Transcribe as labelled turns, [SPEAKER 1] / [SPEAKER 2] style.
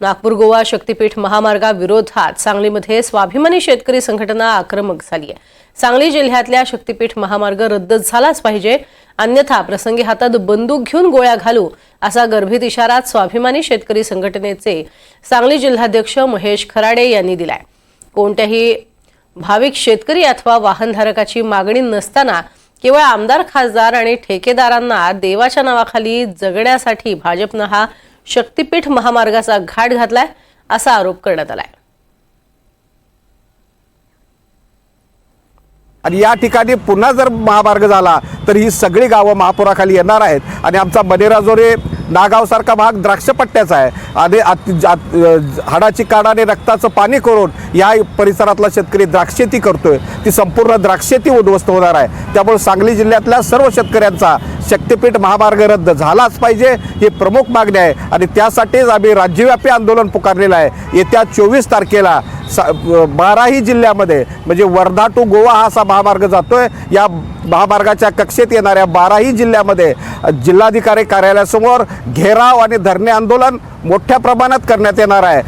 [SPEAKER 1] नागपूर गोवा शक्तीपीठ महामार्गाविरोधात सांगलीमध्ये स्वाभिमानी शेतकरी संघटना आक्रमक झाली आहे. सांगली जिल्ह्यातल्या शक्तीपीठ महामार्ग रद्द झालाच पाहिजे. अन्यथा प्रसंगी हातात बंदूक घेऊन गोळ्या घालू असा गर्भित इशारा स्वाभिमानी शेतकरी संघटनेचे सांगली जिल्हाध्यक्ष महेश खराडे यांनी दिलाय. कोणत्याही भाविक शेतकरी अथवा वाहनधारकाची मागणी नसताना केवळ आमदार खासदार आणि ठेकेदारांना देवाच्या नावाखाली जगण्यासाठी भाजपनं हा शक्तीपीठ महामार्गाचा घाट घातलाय असा आरोप करण्यात आलाय.
[SPEAKER 2] आणि या ठिकाणी पुन्हा जर महामार्ग झाला तर ही सगळी गावं महापुराखाली येणार आहेत. आणि आमचा बनेराजोरे नागावसारखा भाग द्राक्षपट्ट्याचा आहे. आणि आत- जात- हाडाची काडाने रक्ताचं पाणी करून या परिसरातला शेतकरी द्राक्षेती करतोय. ती संपूर्ण द्राक्षेती उद्ध्वस्त होणार आहे. त्यामुळे सांगली जिल्ह्यातल्या सर्व शेतकऱ्यांचा शक्तीपीठ महामार्ग रद्द झालाच पाहिजे ही प्रमुख मागणी आहे. आणि त्यासाठीच आम्ही राज्यव्यापी आंदोलन पुकारलेलं आहे. येत्या चोवीस तारखेला सा बाराही जिल्ह्यामध्ये म्हणजे वर्धा टू गोवा हा असा महामार्ग जातो आहे या महामार्गाच्या कक्षेत येणाऱ्या बाराही जिल्ह्यामध्ये जिल्हाधिकारी कार्यालयासमोर घेराव आणि धरणे आंदोलन मोठ्या प्रमाणात करण्यात येणार आहे.